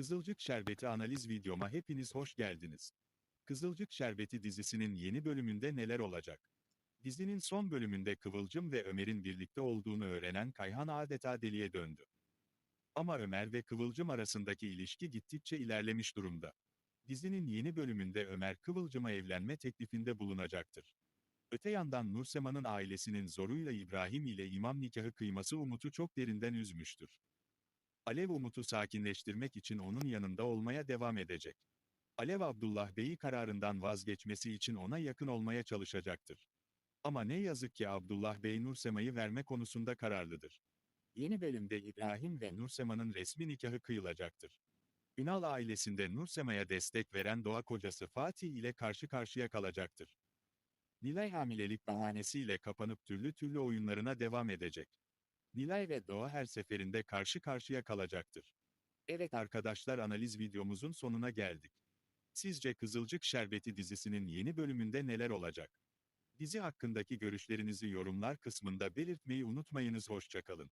Kızılcık Şerbeti analiz videoma hepiniz hoş geldiniz. Kızılcık Şerbeti dizisinin yeni bölümünde neler olacak? Dizinin son bölümünde Kıvılcım ve Ömer'in birlikte olduğunu öğrenen Kayhan adeta deliye döndü. Ama Ömer ve Kıvılcım arasındaki ilişki gittikçe ilerlemiş durumda. Dizinin yeni bölümünde Ömer Kıvılcım'a evlenme teklifinde bulunacaktır. Öte yandan Nursema'nın ailesinin zoruyla İbrahim ile imam nikahı kıyması Umut'u çok derinden üzmüştür. Alev Umut'u sakinleştirmek için onun yanında olmaya devam edecek. Alev Abdullah Bey'i kararından vazgeçmesi için ona yakın olmaya çalışacaktır. Ama ne yazık ki Abdullah Bey Nursema'yı verme konusunda kararlıdır. Yeni bölümde İbrahim ve Nursema'nın resmi nikahı kıyılacaktır. Ünal ailesinde Nursema'ya destek veren doğa kocası Fatih ile karşı karşıya kalacaktır. Nilay hamilelik bahanesiyle kapanıp türlü türlü oyunlarına devam edecek. Nilay ve Doğa her seferinde karşı karşıya kalacaktır. Evet arkadaşlar analiz videomuzun sonuna geldik. Sizce Kızılcık Şerbeti dizisinin yeni bölümünde neler olacak? Dizi hakkındaki görüşlerinizi yorumlar kısmında belirtmeyi unutmayınız hoşçakalın.